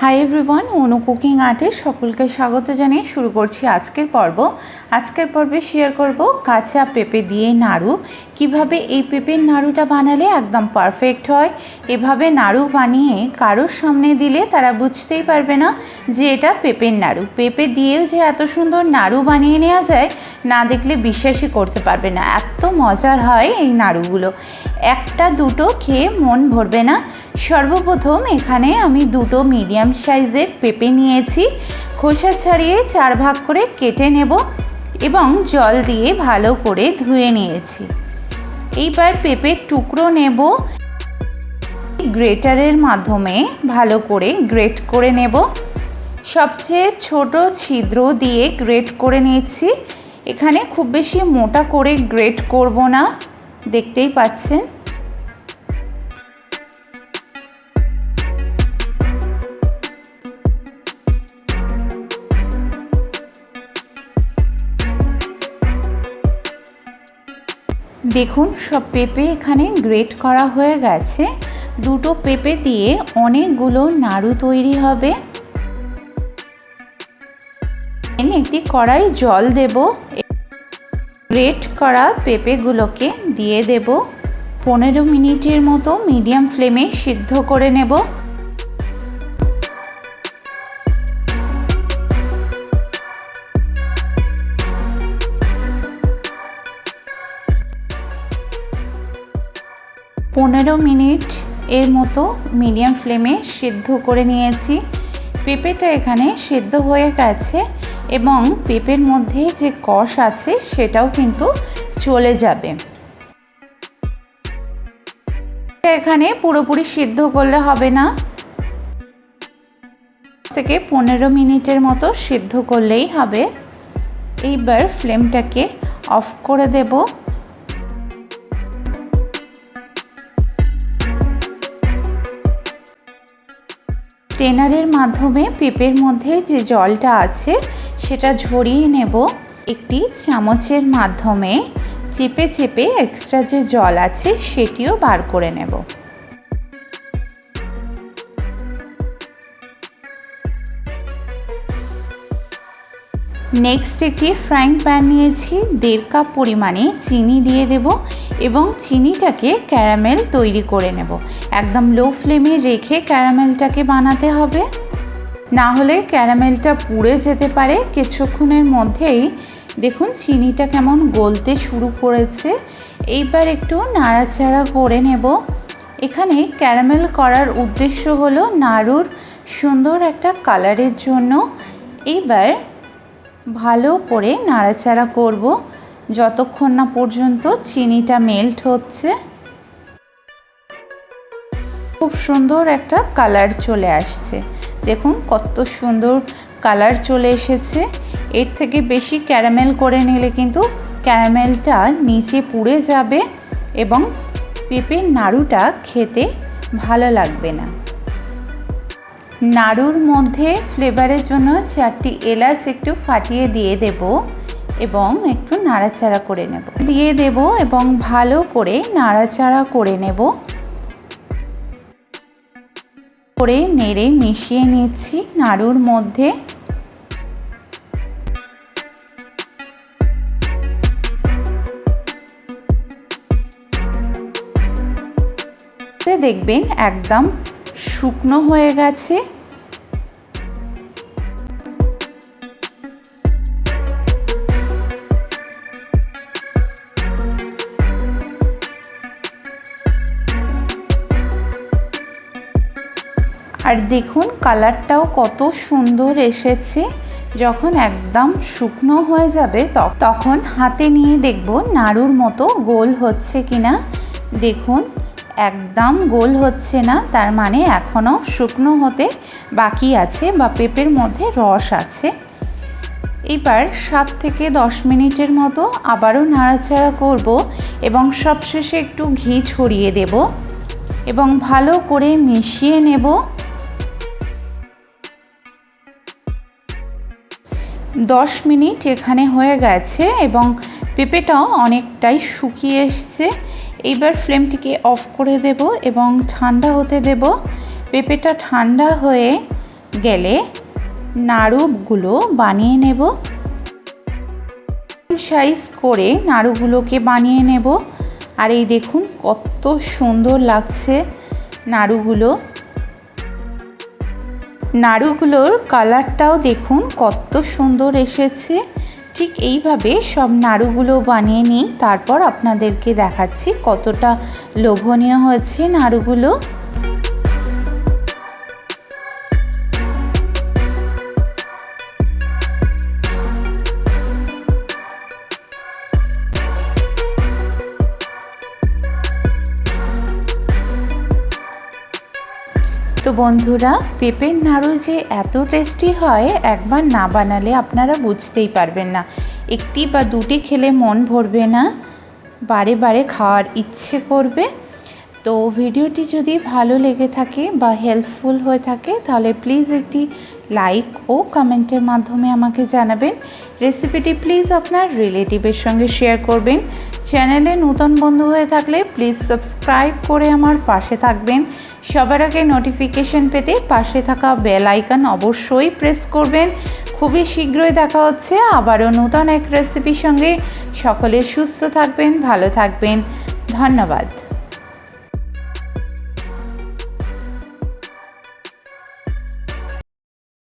High everyone Anu cooking আর্টে সকলকে স্বাগত জানিয়ে শুরু করছি আজকের পর্ব। আজকের পর্বে শেয়ার করব কাঁচা পেঁপে দিয়ে নাড়ু। কীভাবে এই পেঁপের নাড়ুটা বানালে একদম পারফেক্ট হয়, এভাবে নাড়ু বানিয়ে কারোর সামনে দিলে তারা বুঝতেই পারবে না যে এটা পেঁপের নাড়ু। পেঁপে দিয়েও যে এত সুন্দর নাড়ু বানিয়ে নেওয়া যায়, না দেখলে বিশ্বাসই করতে পারবে না। এত মজার হয় এই নাড়ুগুলো। একটা দুটো খেয়ে মন ভরবে না। সর্বপ্রথম এখানে আমি দুটো মিডিয়াম সাইজের পেঁপে নিয়েছি। খোসা ছাড়িয়ে চার ভাগ করে কেটে নেব এবং জল দিয়ে ভালো করে ধুয়ে নিয়েছি। এইবার পেঁপের টুকরো নেব। গ্রেটারের মাধ্যমে ভালো করে গ্রেট করে নেব। সবচেয়ে ছোট ছিদ্র দিয়ে গ্রেট করে নিচ্ছি এখানে খুব বেশি মোটা করে গ্রেট করব না। দেখতেই পাচ্ছেন? দেখুন, সব পেঁপে এখানে গ্রেট করা হয়ে গেছে। দুটো পেঁপে দিয়ে অনেকগুলো নাড়ু তৈরি হবে। একটি কড়াই জল দেব। গ্রেট করা পেঁপেগুলোকে দিয়ে দেব। পনেরো মিনিটের মতো মিডিয়াম ফ্লেমে সিদ্ধ করে নেব। পনেরো মিনিট এর মতো মিডিয়াম ফ্লেমে সিদ্ধ করে নিয়েছি। পেঁপেটা এখানে সিদ্ধ হয়ে গেছে এবং পেঁপের মধ্যে যে কষ আছে সেটাও কিন্তু চলে যাবে। এখানে পুরোপুরি সিদ্ধ করলে হবে না। থেকে পনেরো মিনিটের মতো সিদ্ধ করলেই হবে। এইবার ফ্লেমটাকে অফ করে দেবো। টেনারের মাধ্যমে পেঁপের মধ্যে যে জলটা আছে সেটা ঝরিয়ে নেব। একটি চামচের মাধ্যমে চেপে চেপে এক্সট্রা যে জল আছে সেটিও বার করে নেব। নেক্সট একটি ফ্রাইং প্যান নিয়েছি, দেড় কাপ পরিমাণে চিনি দিয়ে দেব এবং চিনিটাকে ক্যারামেল তৈরি করে নেব। একদম লো ফ্লেমে রেখে ক্যারামেলটাকে বানাতে হবে। না হলে ক্যারামেলটা পুড়ে যেতে পারে। কিছুক্ষণের মধ্যেই দেখুন চিনিটা কেমন গলতে শুরু করেছে। এইবার একটু নাড়াচাড়া করে নেব। এখানে ক্যারামেল করার উদ্দেশ্য হলো নাড়ুর সুন্দর একটা কালারের জন্য। এইবার ভালো করে নাড়াচাড়া করব। যতক্ষণ না পর্যন্ত চিনিটা মেল্ট হচ্ছে। খুব সুন্দর একটা কালার চলে আসছে। দেখুন কত সুন্দর কালার চলে এসেছে। এর থেকে বেশি ক্যারামেল করে নিলে কিন্তু ক্যারামেলটা নিচে পুড়ে যাবে এবং পেঁপের নাড়ুটা খেতে ভালো লাগবে না। নাড়ুর মধ্যে ফ্লেভারের জন্য চারটি এলাচ একটু ফাটিয়ে দিয়ে দেব এবং একটু নাড়াচাড়া করে নেব। দিয়ে দেব এবং ভালো করে নাড়াচাড়া করে নেব। করে নেড়ে মিশিয়ে নিচ্ছি নাড়ুর মধ্যে। দেখবেন একদম শুকনো হয়ে গেছে। আর দেখুন, কালারটাও কত সুন্দর এসেছে। যখন একদম শুকনো হয়ে যাবে তখন হাতে নিয়ে দেখব নাড়ুর মতো গোল হচ্ছে কিনা। দেখুন একদম গোল হচ্ছে না, তার মানে এখনও শুকনো হতে বাকি আছে বা পেঁপের মধ্যে রস আছে। এবার সাত থেকে দশ মিনিটের মতো আবারও নাড়াচাড়া করব এবং সবশেষে একটু ঘি ছড়িয়ে দেব এবং ভালো করে মিশিয়ে নেব। দশ মিনিট এখানে হয়ে গেছে এবং পেঁপেটাও অনেকটাই শুকিয়ে এসছে। এইবার ফ্লেমটিকে অফ করে দেব এবং ঠান্ডা হতে দেব। পেঁপেটা ঠান্ডা হয়ে গেলে নাড়ুগুলো বানিয়ে নেব। সাইজ করে নাড়ুগুলোকে বানিয়ে নেব। আর এই দেখুন কত সুন্দর লাগছে নাড়ুগুলো। নাড়ুগুলোর কালারটাও দেখুন কত সুন্দর এসেছে। ঠিক এইভাবে সব নাড়ুগুলো বানিয়ে নিই তারপর আপনাদেরকে দেখাচ্ছি কতটা লোভনীয় হয়েছে নাড়ুগুলো। তো বন্ধুরা, পেঁপের নাড়ু যে এত টেস্টি হয়, একবার না বানালে আপনারা বুঝতেই পারবেন না। একটি বা দুটি খেলে মন ভরবে না, বারে বারে খাওয়ার ইচ্ছে করবে। তো ভিডিওটি যদি ভালো লেগে থাকে বা হেল্পফুল হয়ে থাকে, তাহলে প্লিজ একটি লাইক ও কমেন্টের মাধ্যমে আমাকে জানাবেন। রেসিপিটি প্লিজ আপনার রিলেটিভের সঙ্গে শেয়ার করবেন। চ্যানেলে নতুন বন্ধু হয়ে থাকলে প্লিজ সাবস্ক্রাইব করে আমার পাশে থাকবেন। সবার আগে নোটিফিকেশন পেতে পাশে থাকা বেল আইকন অবশ্যই প্রেস করবেন। খুবই শীঘ্রই দেখা হচ্ছে আবারও নতুন এক রেসিপির সঙ্গে। সকলে সুস্থ থাকবেন, ভালো থাকবেন। ধন্যবাদ।